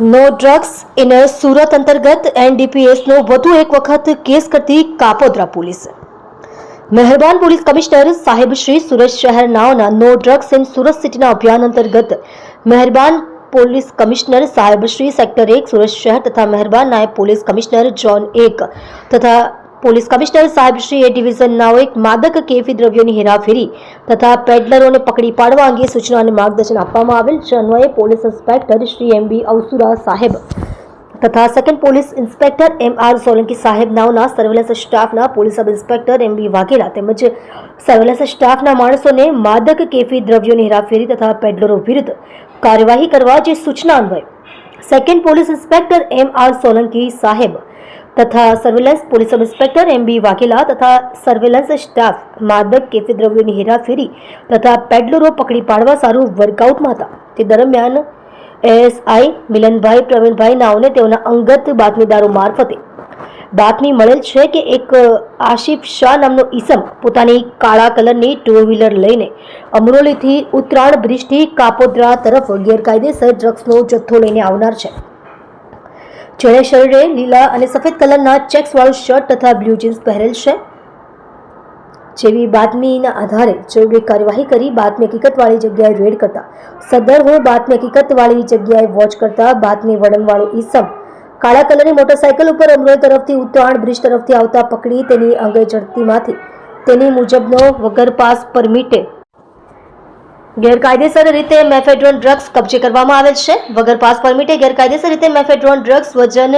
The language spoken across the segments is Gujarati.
નો ડ્રગ્સ ઇન સુરત અંતર્ગત એનડીપીએસનો વધુ એક વખત કેસ કરતી કાપોદ્રા પોલીસ. મહેરબાન પોલીસ કમિશનર સાહેબ શ્રી સુરત શહેરનાઓના નો ડ્રગ્સ ઇન સુરત સિટીના અભિયાન અંતર્ગત મહેરબાન પોલીસ કમિશનર સાહેબ શ્રી સેક્ટર એક, સુરત શહેર તથા મહેરબાન નાયબ પોલીસ કમિશનર ઝોન એક તથા પોલીસ કમિશનર સાહેબ શ્રી એ ડિવિઝન નાઓ એક માદક કેફી દ્રવ્યોની હેરાફેરી તથા પેડલરોને પકડી પાડવા અંગે સૂચના અને માર્ગદર્શન આપવામાં આવેલ. છે અન્વયે police inspector Shri M B Avsura સાહેબ તથા second police inspector M R Solanki સાહેબ નાઓના સર્વેલન્સ સ્ટાફના police sub inspector M B Vaghela તેમજ સર્વેલન્સ સ્ટાફના માણસોને માદક કેફી દ્રવ્યોની હેરાફેરી તથા પેડલરો વિરુદ્ધ કાર્યવાહી કરવા જે સૂચના અન્વયે. Second police inspector M R Solanki સાહેબ તથા surveillance police inspector M B Vaghela તથા સર્વેલન્સ સ્ટાફ માદક કેફી દ્રવ્યોની હેરાફેરી તથા પેડલરો પકડી પાડવા સારું વર્કઆઉટમાં હતા. તે દરમિયાન એએસઆઈ મિલનભાઈ પ્રવીણભાઈ નાઓને તેઓના અંગત બાતમીદારો મારફતે બાતમી મળેલ છે કે એક આશિફ શાહ નામનો ઈસમ પોતાની કાળા કલરની ટુ વ્હીલર લઈને અમરોલીથી ઉત્તરાયણ બ્રિજથી કાપોદ્રા તરફ ગેરકાયદેસર ડ્રગ્સનો જથ્થો લઈને આવનાર છે. જેણે શરીરે લીલા અને સફેદ કલરના ચેક્સવાળું શર્ટ તથા બ્લુ જીન્સ પહેરેલ છે. જેવી બાતમીના આધારે જરૂરી કાર્યવાહી કરી બાતમી હકીકતવાળી જગ્યાએ રેડ કરતા સદર હું બાતમી હકીકતવાળી જગ્યાએ વોચ કરતા બાતમી વળનવાળો ઈસમ. કાળા કલરની મોટરસાયકલ ઉપર અમરોલ તરફથી ઉત્તરાયણ બ્રિજ તરફથી આવતા પકડી તેની અંગે ઝડતીમાંથી તેની મુજબનો વગર પાસ પરમિટે ગેરકાયદેસર રીતે મેફેડ્રોન ડ્રગ્સ કબજે કરવામાં આવેલ છે. વગર પાસ પરમિટે ગેરકાયદેસર રીતે મેફેડ્રોન ડ્રગ્સ વજન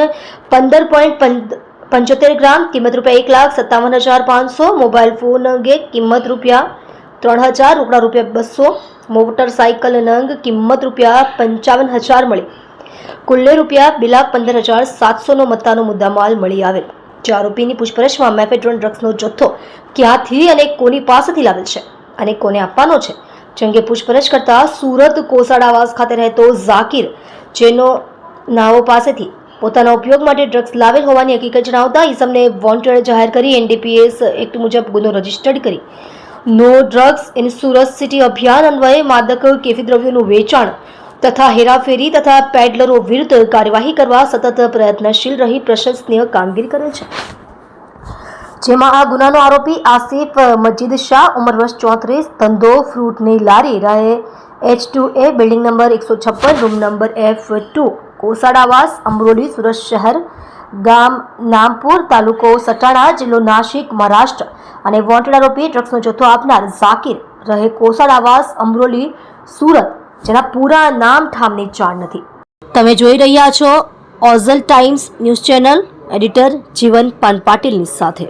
પંદર પોઈન્ટ પંચોતેર ગ્રામ, કિંમત રૂપિયા એક લાખ સત્તાવન હજાર પાંચસો, મોબાઈલ ફોન અંગે કિંમત રૂપિયા ત્રણ હજાર, રોકડા રૂપિયા બસો મોટરસાયકલ નંગ કિંમત રૂપિયા પંચાવન હજાર મળી. કુલ્લે રૂપિયા બે લાખ પંદર હજાર સાતસોનો મત્તાનો મુદ્દામાલ મળી આવેલ. જે આરોપીની પૂછપરછમાં મેફેડ્રોન ડ્રગ્સનો જથ્થો ક્યાંથી અને કોની પાસેથી લાવેલ છે અને કોને આપવાનો છે? જે કે પૂછપરછ કરતા સુરત કોસાડ આવાસ ખાતે રહેતો ઝાકીર, જેનો નાવો પાસેથી પોતાના ઉપયોગ માટે ડ્રગ્સ લાવેલ હોવાની હકીકત જણાવતા ઈસમને વોન્ટેડ જાહેર કરી એનડીપીએસ એક્ટ મુજબ ગુનો રજીસ્ટર્ડ કરી. No drugs in Surat city અભિયાન અન્વયે માદક, કેફી દ્રવ્યોનું વેચાણ તથા હેરાફેરી તથા પેડલરો વિરુદ્ધ કાર્યવાહી કરવા સતત પ્રયત્નશીલ રહી પ્રશંસનીય કામગીરી કરે છે. જેમાં આ ગુનાનો આરોપી આસિફ મજીદ શાહ, ઉંમર વર્ષ ચોત્રીસ, ધંધો, ફ્રૂટની લારી રહે H two A building number એકસો છપ્પન, રૂમ નંબર એફ ટુ કોસાડાવાસ અમરોલી, સુરત શહેર, ગામ, નામપુર, તાલુકો સટાણા, જિલ્લો નાશિક, મહારાષ્ટ્ર. અને વોન્ટેડ આરોપી ડ્રગ્સનો જથ્થો આપનાર ઝાકીર. રહે કોસાડાવાસ અમરોલી, સુરત, જેના પૂરા નામ ઠામની જાણ નથી. તમે જોઈ રહ્યા છો ઓઝલ Times news channel, editor Jeevan પાન પાટીલની સાથે.